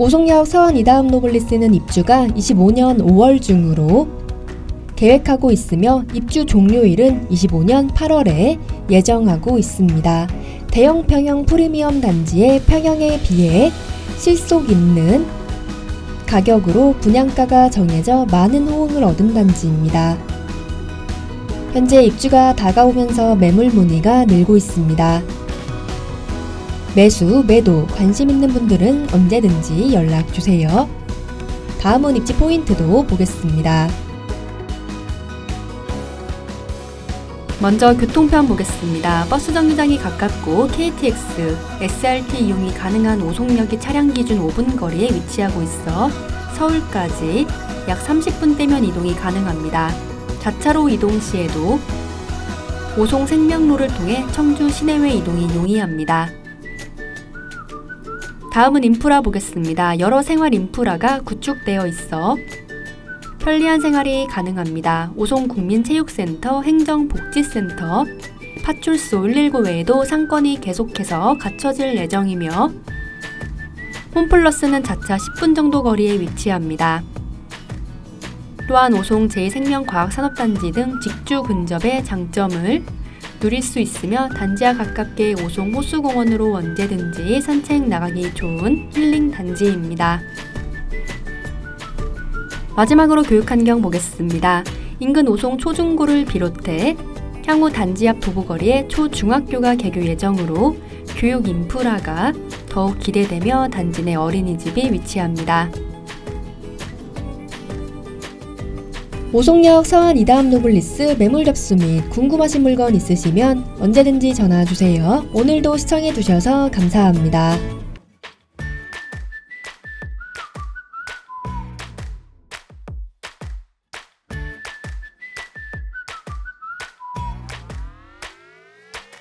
오송역 서원 이다음 노블리스는 입주가 25년 5월 중으로 계획하고 있으며 입주 종료일은 25년 8월에 예정하고 있습니다. 대형 평형 프리미엄 단지의 평형에 비해 실속 있는 가격으로 분양가가 정해져 많은 호응을 얻은 단지입니다. 현재 입주가 다가오면서 매물 문의가 늘고 있습니다. 매수, 매도 관심 있는 분들은 언제든지 연락 주세요. 다음은 입지 포인트도 보겠습니다. 먼저 교통편 보겠습니다. 버스 정류장이 가깝고 KTX, SRT 이용이 가능한 오송역이 차량 기준 5분 거리에 위치하고 있어 서울까지 약 30분대면 이동이 가능합니다. 자차로 이동 시에도 오송 생명로를 통해 청주 시내외 이동이 용이합니다. 다음은 인프라 보겠습니다. 여러 생활 인프라가 구축되어 있어 편리한 생활이 가능합니다. 오송국민체육센터, 행정복지센터, 파출소 119 외에도 상권이 계속해서 갖춰질 예정이며 홈플러스는 자차 10분 정도 거리에 위치합니다. 또한 오송 제2생명과학산업단지 등 직주 근접의 장점을 누릴 수 있으며 단지와 가깝게 오송 호수공원으로 언제든지 산책 나가기 좋은 힐링 단지입니다. 마지막으로 교육 환경 보겠습니다. 인근 오송 초중고를 비롯해 향후 단지 앞 도보거리에 초중학교가 개교 예정으로 교육 인프라가 더욱 기대되며 단지 내 어린이집이 위치합니다. 오송역 서안 이다음 노블리스 매물 접수 및 궁금하신 물건 있으시면 언제든지 전화 주세요. 오늘도 시청해 주셔서 감사합니다.